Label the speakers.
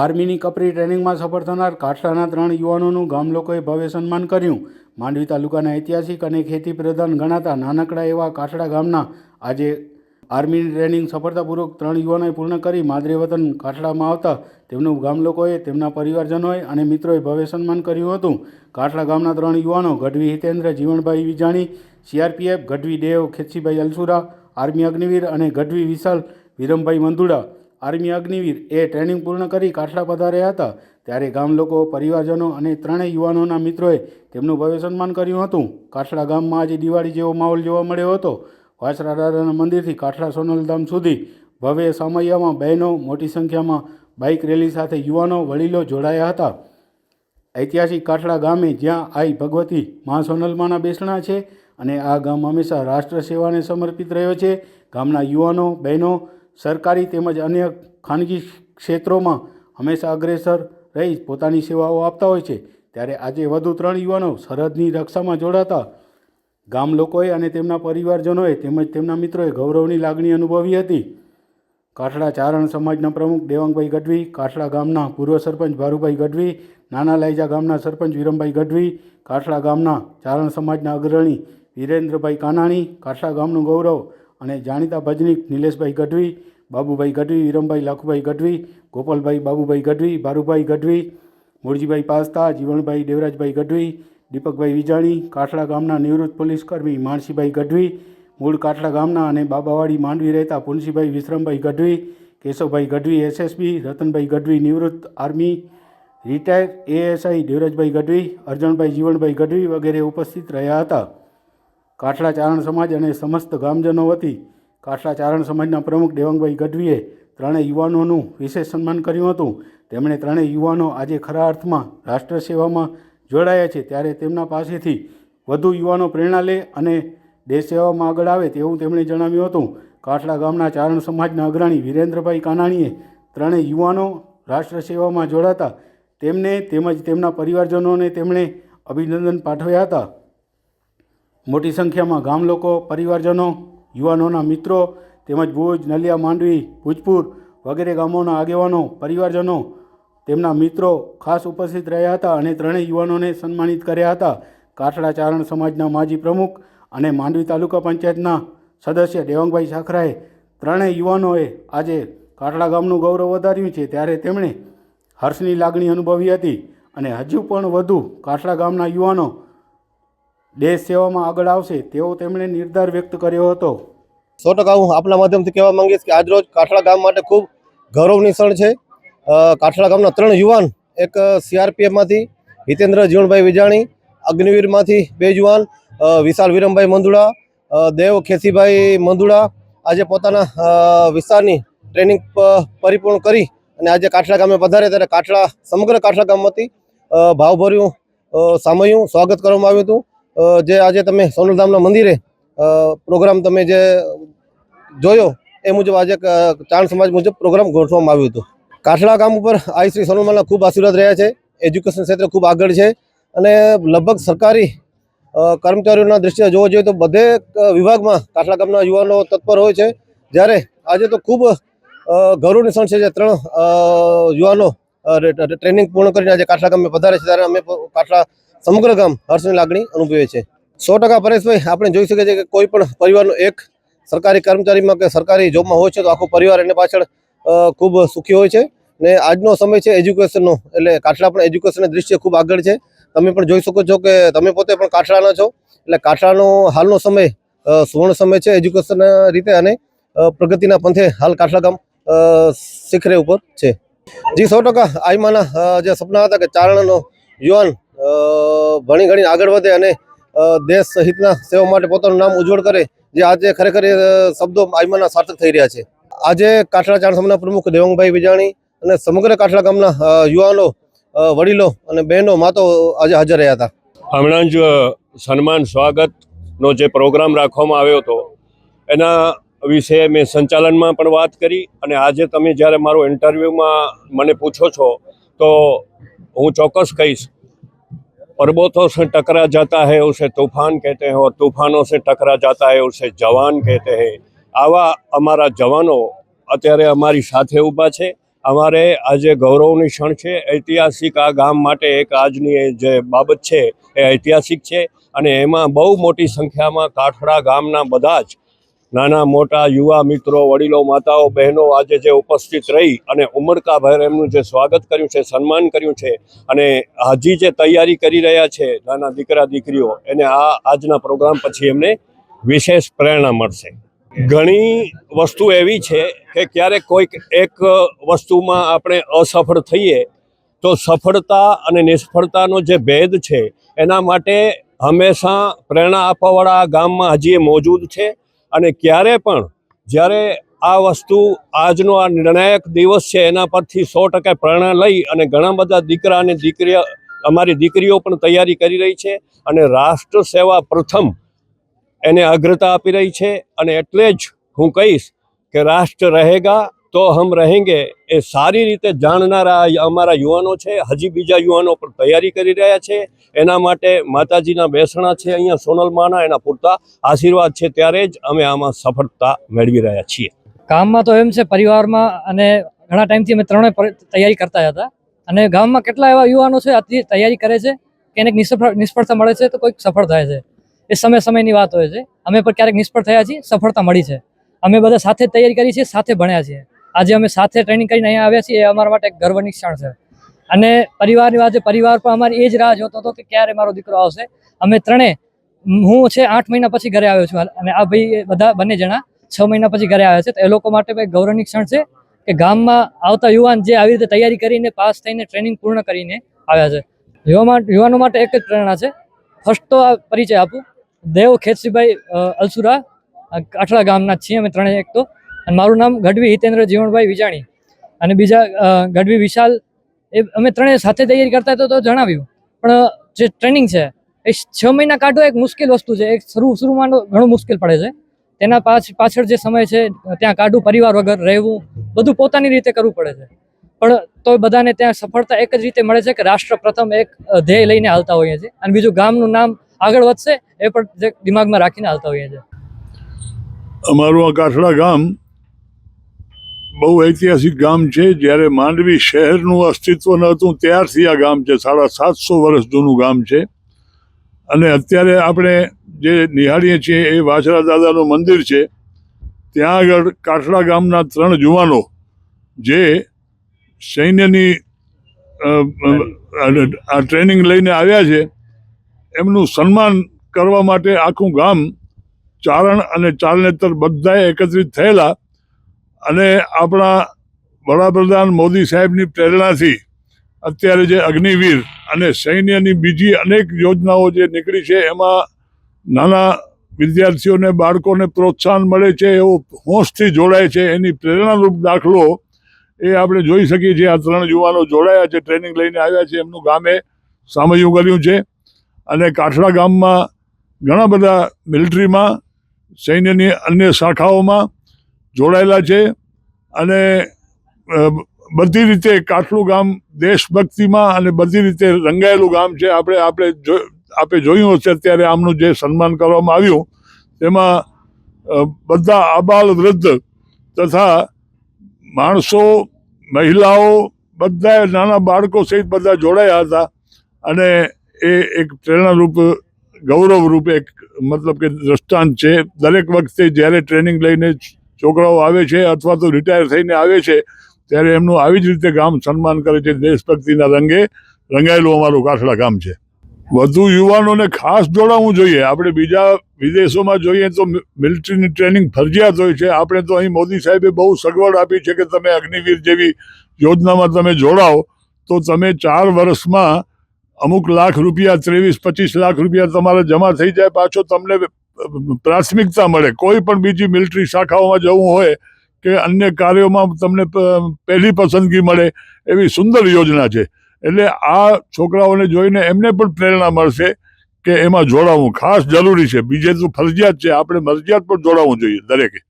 Speaker 1: આર્મીની કપરી ટ્રેનિંગમાં સફળ થનાર કાઠલાના ત્રણ યુવાનોનું ગામ લોકોએ ભવ્ય સન્માન કર્યું. માંડવી તાલુકાના ઐતિહાસિક અને ખેતી પ્રધાન ગણાતા નાનકડા એવા કાઠડા ગામના આજે આર્મીની ટ્રેનિંગ સફળતાપૂર્વક ત્રણ યુવાનોએ પૂર્ણ કરી માદરે વતન કાઠડામાં આવતા તેમનું ગામ લોકોએ તેમના પરિવારજનોએ અને મિત્રોએ ભવ્ય સન્માન કર્યું હતું. કાઠડા ગામના ત્રણ યુવાનો ગઢવી હિતેન્દ્ર જીવણભાઈ વિજાણી, સીઆરપીએફ ગઢવી દેવ ખેતસીભાઈ અલસુરા, આર્મી અગ્નિવીર અને ગઢવી વિશાલ વિરમભાઈ મંદુડા આર્મી અગ્નિવીર એ ટ્રેનિંગ પૂર્ણ કરી કાઠલા પધાર્યા હતા. ત્યારે ગામ લોકો, પરિવારજનો અને ત્રણેય યુવાનોના મિત્રોએ તેમનું ભવ્ય સન્માન કર્યું હતું. કાઠલા ગામમાં આજે દિવાળી જેવો માહોલ જોવા મળ્યો હતો. વાસરા દાદાના મંદિરથી કાઠલા સોનલધામ સુધી ભવ્ય સામૈયામાં બહેનો મોટી સંખ્યામાં બાઇક રેલી સાથે યુવાનો, વડીલો જોડાયા હતા. ઐતિહાસિક કાઠલા ગામે જ્યાં આઈ ભગવતી મા સોનલમાના બેસણા છે અને આ ગામ હંમેશા રાષ્ટ્ર સેવાને સમર્પિત રહ્યો છે. ગામના યુવાનો, બહેનો સરકારી તેમજ અન્ય ખાનગી ક્ષેત્રોમાં હંમેશા અગ્રેસર રહી પોતાની સેવાઓ આપતા હોય છે. ત્યારે આજે વધુ ત્રણ યુવાનો સરહદની રક્ષામાં જોડાતા ગામ લોકોએ અને તેમના પરિવારજનોએ તેમજ તેમના મિત્રોએ ગૌરવની લાગણી અનુભવી હતી. કાઠડા ચારણ સમાજના પ્રમુખ દેવાંગભાઈ ગઢવી, કાઠડા ગામના પૂર્વ સરપંચ ભારુભાઈ ગઢવી, નાના લાઈજા ગામના સરપંચ વિરમભાઈ ગઢવી, કાઠડા ગામના ચારણ સમાજના અગ્રણી વિરેન્દ્રભાઈ કાનાણી, કાઠડા ગામનું ગૌરવ અને જાણીતા ભજનીક નિલેશભાઈ ગઢવી, બાબુભાઈ ગઢવી વિરમભાઈ લાખુભાઈ ગઢવી, ગોપાલભાઈ બાબુભાઈ ગઢવી, ભારુભાઈ ગઢવી, મોરજીભાઈ પાસ્તા, જીવણભાઈ દેવરાજભાઈ ગઢવી, દીપકભાઈ વિજાણી, કાઠડા ગામના નિવૃત્ત પોલીસ કર્મી માણસીભાઈ ગઢવી, મૂળ કાઠલા ગામના અને બાબાવાડી માંડવી રહેતા પુનસીભાઈ વિશ્રમભાઈ ગઢવી, કેશવભાઈ ગઢવી, એસએસબી, રતનભાઈ ગઢવી નિવૃત્ત army, retire, ASI Devrajbhai Gadhvi, Arjanbhai Jivanbhai Gadhvi વગેરે ઉપસ્થિત રહ્યા હતા. કાઠલા ચારણ સમાજ અને સમસ્ત ગામજનો વતી કાઠલા ચારણ સમાજના પ્રમુખ દેવાંગભાઈ ગઢવીએ ત્રણેય યુવાનોનું વિશેષ સન્માન કર્યું હતું. તેમણે ત્રણેય યુવાનો આજે ખરા અર્થમાં રાષ્ટ્ર સેવામાં જોડાયા છે. ત્યારે તેમના પાસેથી વધુ યુવાનો પ્રેરણા લે અને દેશ સેવામાં આગળ આવે તેવું તેમણે જણાવ્યું હતું. કાઠલા ગામના ચારણ સમાજના અગ્રણી વિરેન્દ્રભાઈ કાનાણીએ ત્રણેય યુવાનો રાષ્ટ્ર સેવામાં જોડાતા તેમને તેમજ તેમના પરિવારજનોને તેમણે અભિનંદન પાઠવ્યા હતા. મોટી સંખ્યામાં ગામ લોકો પરિવારજનો, યુવાનોના મિત્રો તેમજ ભુજ, નલિયા, માંડવી, ભૂજપુર વગેરે ગામોના આગેવાનો, પરિવારજનો તેમના મિત્રો ખાસ ઉપસ્થિત રહ્યા હતા અને ત્રણેય યુવાનોને સન્માનિત કર્યા હતા. કાઠડા ચારણ સમાજના માજી પ્રમુખ અને માંડવી તાલુકા પંચાયતના સદસ્ય દેવાંગભાઈ સાખરાએ ત્રણેય યુવાનોએ આજે કાઠડા ગામનું ગૌરવ વધાર્યું છે. ત્યારે તેમણે હર્ષની લાગણી અનુભવી હતી અને હજુ પણ વધુ કાઠડા ગામના યુવાનો દેશ સેવામાં આગળ આવશે તેવો તેમણે નિર્ધાર વ્યક્ત કર્યો હતો.
Speaker 2: સો ટકા હું આપના માધ્યમથી કહેવા માંગીશ કે આજરોજ કાઠળા ગામ માટે ખૂબ ગૌરવની ક્ષણ છે. કાઠળા ગામના ત્રણ યુવાન, એક સીઆરપીએફમાંથી હિતેન્દ્ર જીવણભાઈ વિજાણી, અગ્નિવીરમાંથી બે યુવાન વિશાલ વિરમભાઈ મંદુડા દેવ ખેસીભાઈ મંદુડા આજે પોતાના વિસ્તારની ટ્રેનિંગ પરિપૂર્ણ કરી અને આજે કાઠળા ગામે પધારે ત્યારે કાઠળા, સમગ્ર કાઠળા ગામમાંથી ભાવભર્યું સામયું સ્વાગત કરવામાં આવ્યું હતું. જે આજે તમે સોનલધામના મંદિરે પ્રોગ્રામ તમે જે જોયો, એ મુજબ આજે ચાણ સમાજ મુજબ પ્રોગ્રામ ગોઠવવામાં આવ્યું હતું. કાઠડા ગામ ઉપર આઈ શ્રી સોનલમાના ખૂબ આશીર્વાદ રહ્યા છે. એજ્યુકેશન ક્ષેત્રે ખૂબ આગળ છે. અને લગભગ સરકારી કર્મચારીઓના દ્રષ્ટિએ જોવા જોઈએ તો બધે વિભાગમાં કાઠડા ગામના યુવાનો તત્પર હોય છે. જ્યારે આજે તો ખૂબ ગૌરવની ક્ષણ છે જે ત્રણ યુવાનો ટ્રેનિંગ પૂર્ણ કરીને આજે કાઠડા ગામે પધારે છે. ત્યારે અમે કાઠડા સમગ્ર ગામ હર્ષની લાગણી અનુભવે છે. સો ટકા પરેશભાઈ આપણે જોઈ શકીએ છીએ કે કોઈ પણ પરિવારનો એક સરકારી કર્મચારીમાં કે સરકારી જોબમાં હોય છે, તો આખો પરિવાર એને પાછળ ખૂબ સુખી હોય છે. ને આજનો સમય છે એજ્યુકેશનનો, એટલે કાઠળા પણ એજ્યુકેશનની દૃષ્ટિએ ખૂબ આગળ છે. તમે પણ જોઈ શકો છો કે તમે પોતે પણ કાઠળાના છો. એટલે કાઠળાનો હાલનો સમય સુવર્ણ સમય છે એજ્યુકેશન રીતે અને પ્રગતિના પંથે હાલ કાઠળા ગામ શિખરે ઉપર છે. જી, સો ટકા આઈમાના જે સપના હતા કે ચારણનો યુવાન ભણી ઘણી આગળ વધે અને દેશ સહિતના સેવા માટે પોતાનું નામ ઉજ્જવળ કરે, જે આજે ખરેખર શબ્દો આઈમાના સાર્થક થઈ રહ્યા છે. આજે કાઠળા ચાર સમના પ્રમુખ દેવંગભાઈ વિજાણી અને સમગ્ર કાઠળા ગામના યુવાનો વડીલો અને બહેનો, માતો આજે હાજર રહ્યા હતા.
Speaker 3: હમણાં જ સન્માન, સ્વાગતનો જે પ્રોગ્રામ રાખવામાં આવ્યો હતો, એના વિશે મેં સંચાલનમાં પણ વાત કરી અને આજે તમે જ્યારે મારો ઇન્ટરવ્યૂમાં મને પૂછો છો, તો હું ચોક્કસ કહીશ पर्वतों से टकरा जाता है उसे तूफान कहते हैं और तूफानों से टकरा जाता है उसे જવાન કહેતે हैं આવા અમારા જવાનો અત્યારે અમારી સાથે ઊભા છે અમારે આજે ગૌરવની ક્ષણ છે ઐતિહાસિક આ ગામ માટે એક આજની એ જે બાબત છે એ ઐતિહાસિક છે અને એમાં બહુ મોટી સંખ્યામાં કાઠડા ગામના બધા જ નાના મોટા યુવા મિત્રો, વડીલો, માતાઓ, બહેનો આજે જે ઉપસ્થિત રહી અને ઉમળકાભેર એમનું જે સ્વાગત કર્યું છે, સન્માન કર્યું છે અને હજી જે તૈયારી કરી રહ્યા છે નાના દીકરા, દીકરીઓ, એને આ આજના પ્રોગ્રામ પછી એમને વિશેષ પ્રેરણા મળશે. ઘણી વસ્તુ એવી છે કે ક્યારેક કોઈક એક વસ્તુમાં આપણે અસફળ થઈએ તો સફળતા અને નિષ્ફળતાનો જે ભેદ છે એના માટે હંમેશા પ્રેરણા આપવાવાળા આ ગામમાં હજી મોજૂદ છે. અને ક્યારે પણ જ્યારે આ વસ્તુ આજનો આ નિર્ણાયક દિવસ છે, એના પરથી સો ટકા પ્રેરણા લઈ અને ઘણા બધા દીકરા અને દીકરીઓ, અમારી દીકરીઓ પણ તૈયારી કરી રહી છે અને રાષ્ટ્ર સેવા પ્રથમ એને અગ્રતા આપી રહી છે. અને એટલે જ હું કહીશ કે રાષ્ટ્ર રહેગા તો હમ રહેંગે. એ સારી રીતે જાણનારા અમારા યુવાનો છે, હજી બીજા યુવાનો પણ તૈયારી કરી રહ્યા છે. એના માટે માતાજીના બેસણા છે, અહીંયા સોનલમાના એના પૂરતા આશીર્વાદ છે, ત્યારે જ અમે આમાં સફળતા મેળવી રહ્યા છીએ.
Speaker 4: ગામમાં તો એમ છે, પરિવારમાં અને ઘણા ટાઈમથી અમે ત્રણે તૈયારી કરતા હતા. અને ગામમાં કેટલા એવા યુવાનો છે આથી તૈયારી કરે છે, કે એને નિષ્ફળ, નિષ્ફળતા મળે છે, તો કોઈક સફળ થાય છે. એ સમય સમયની વાત હોય છે. અમે પણ ક્યારેક નિષ્ફળ થયા છીએ, સફળતા મળી છે. અમે બધા સાથે તૈયારી કરી છીએ સાથે ભણ્યા છીએ. આજે અમે સાથે ટ્રેનિંગ કરીને અહીંયા આવ્યા છીએ, એ અમારા માટે ગર્વની ક્ષણ છે. અને પરિવારની વાત પરિવાર પણ અમારી એ જ રાહ જોતો હતો કે ક્યારે મારો દીકરો આવશે. અમે ત્રણે, હું છે આઠ મહિના પછી ઘરે આવ્યો છું. અને આ ભાઈ બધા બંને જણા છ મહિના પછી ઘરે આવ્યા છે. તો એ લોકો માટે પણ ગૌરવની ક્ષણ છે કે ગામમાં આવતા યુવાન જે આવી રીતે તૈયારી કરીને પાસ થઈને ટ્રેનિંગ પૂર્ણ કરીને આવ્યા છે. યુવા યુવાનો માટે એક જ પ્રેરણા છે. ફર્સ્ટ તો આ પરિચય આપું. દેવ ખેતસીભાઈ અલસુરા આ ગામના છીએ અમે ત્રણેય એક તો. અને મારું નામ ગઢવી હિતેન્દ્ર જીવણભાઈ વિજાણી. અને બીજા ગઢવી વિશાલ, એ અમે ત્રણેય સાથે તૈયારી કરતા તો જણાવ્યું. પણ જે ટ્રેનિંગ છે, એ છ મહિના કાઢવો એક મુશ્કેલ વસ્તુ છે. એક શરૂ શરૂમાં ઘણું મુશ્કેલ પડે છે. તેના પાછ, પાછળ જે સમય છે, ત્યાં કાઢવું પરિવાર વગર રહેવું, બધું પોતાની રીતે કરવું પડે છે. પણ, તો બધાને ત્યાં સફળતા એક જ રીતે મળે છે કે રાષ્ટ્ર પ્રથમ એક ધ્યેય લઈને હાલતા હોઈએ છીએ. અને બીજું ગામનું નામ આગળ વધશે, એ પણ દિમાગમાં રાખીને હાલતા હોઈએ છીએ.
Speaker 5: અમારું આ કાઠડા ગામ બહુ ઐતિહાસિક ગામ છે. જ્યારે માંડવી શહેરનું અસ્તિત્વ ન હતું, ત્યારથી આ ગામ છે. સાડા સાતસો વર્ષ જૂનું ગામ છે. અને અત્યારે આપણે જે નિહાળીએ છીએ એ વાછરા દાદાનું મંદિર છે. ત્યાં આગળ કાઠડા ગામના ત્રણ જુવાનો જે સૈન્યની આ ટ્રેનિંગ લઈને આવ્યા છે. એમનું સન્માન કરવા માટે આખું ગામ ચારણ અને ચારણેતર બધાએ એકત્રિત થયેલા અને આપણા વડાપ્રધાન મોદી સાહેબની પ્રેરણાથી અત્યારે જે અગ્નિવીર અને સૈન્યની બીજી અનેક યોજનાઓ જે નીકળી છે, એમાં નાના વિદ્યાર્થીઓને, બાળકોને પ્રોત્સાહન મળે છે, એવો હોંશથી જોડાય છે, એની પ્રેરણારૂપ દાખલો એ આપણે જોઈ શકીએ છીએ. આ ત્રણ યુવાનો જોડાયા છે, ટ્રેનિંગ લઈને આવ્યા છે. એમનું ગામે સામયું કર્યું છે. અને કાઠડા ગામમાં ઘણા બધા મિલિટરીમાં, સૈન્યની અન્ય શાખાઓમાં જોડાયેલા છે અને બધી રીતે કાઠલું ગામ દેશભક્તિમાં અને બધી રીતે રંગાયેલું ગામ છે. આપણે આપણે જો, આપે જોયું હશે અત્યારે આમનું જે સન્માન કરવામાં આવ્યું, તેમાં બધા આબાલ વૃદ્ધ તથા માણસો, મહિલાઓ, બધા નાના બાળકો સહિત બધા જોડાયા હતા અને એ એક પ્રેરણારૂપ, ગૌરવરૂપ એક મતલબ કે દ્રષ્ટાંત છે. દરેક વખતે જ્યારે ટ્રેનિંગ લઈને છોકરાઓ આવે છે અથવા તો રિટાયર થઈને આવે છે, ત્યારે એમનું આવી જ રીતે ગામ સન્માન કરે છે દેશભક્તિના રંગે, રંગાયેલું અમારું કાઠડા ગામ છે. વધુ યુવાનોને ખાસ જોડાવવું જોઈએ. આપણે બીજા વિદેશોમાં જોઈએ તો મિલિટરીની ટ્રેનિંગ ફરજિયાત હોય છે. આપણે તો અહીં મોદી સાહેબે બહુ સગવડ આપી છે કે તમે અગ્નિવીર જેવી યોજનામાં તમે જોડાઓ, તો તમે ચાર વર્ષમાં અમુક લાખ રૂપિયા, ત્રેવીસ, પચીસ લાખ રૂપિયા તમારે જમા થઈ જાય, પાછો તમને પ્રાથમિકતા મળે. કોઈ પણ બીજી મિલિટરી શાખાઓમાં જવું હોય કે અન્ય કાર્યોમાં તમને પહેલી પસંદગી મળે એવી સુંદર યોજના છે. એટલે આ છોકરાઓને જોઈને એમને પણ પ્રેરણા મળશે કે એમાં જોડાવવું ખાસ જરૂરી છે. બીજે તો ફરજિયાત છે. આપણે મરજિયાત પણ જોડાવવું જોઈએ દરેકે.